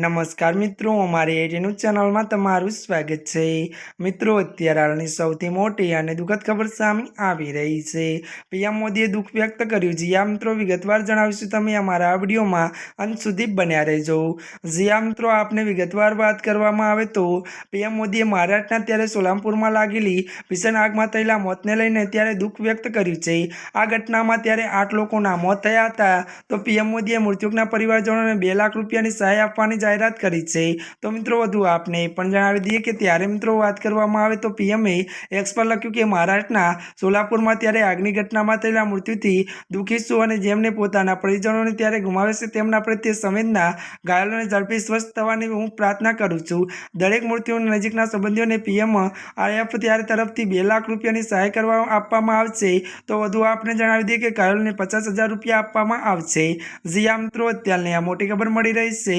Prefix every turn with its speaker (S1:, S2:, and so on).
S1: નમસ્કાર મિત્રો, અમારી એટીનું ચેનલમાં તમારું સ્વાગત છે. મિત્રો, અત્યારે હાલની સૌથી મોટી અને દુઃખદ ખબર સામે આવી રહી છે. પીએમ મોદીએ દુઃખ વ્યક્ત કર્યું. જીયા મિત્રો, વિગતવાર જણાવીશું. તમે અમારા આ વિડીયોમાં અંત સુધી બન્યા રહેજો. જીયા મિત્રો, આપને વિગતવાર વાત કરવામાં આવે તો, પીએમ મોદીએ મહારાષ્ટ્રના ત્યારે સોલામપુરમાં લાગેલી ભીષણ આગમાં થયેલા મોતને લઈને ત્યારે દુઃખ વ્યક્ત કર્યું છે. આ ઘટનામાં ત્યારે આઠ લોકોના મોત થયા હતા. તો પીએમ મોદીએ મૃત્યુકના પરિવારજનોને બે લાખ રૂપિયાની સહાય આપવાની જાહેરાત કરી છે. તો મિત્રો, વધુ આપને પણ જણાવી દઈએ કે ત્યારે મિત્રો વાત કરવામાં આવે તો પીએમએ એક્સ પર લખ્યું કે મહારાષ્ટ્રના સોલાપુરમાં ત્યારે આગની ઘટનામાં થયેલા મૃત્યુથી દુઃખી છું અને જેમને પોતાના પરિજનોને ત્યારે ગુમાવે છે તેમના પ્રત્યે સંવેદના ઘાયલોને ઝડપી સ્વસ્થ થવાની હું પ્રાર્થના કરું છું. દરેક મૃત્યુના નજીકના સંબંધીઓને પીએમ આરએફ ત્યારે તરફથી બે લાખ રૂપિયાની સહાય કરવા આપવામાં આવશે. તો વધુ આપને જણાવી દઈએ કે ઘાયલોને પચાસ હજાર રૂપિયા આપવામાં આવશે. જીયા મિત્રો, અત્યારની આ મોટી ખબર મળી રહી છે.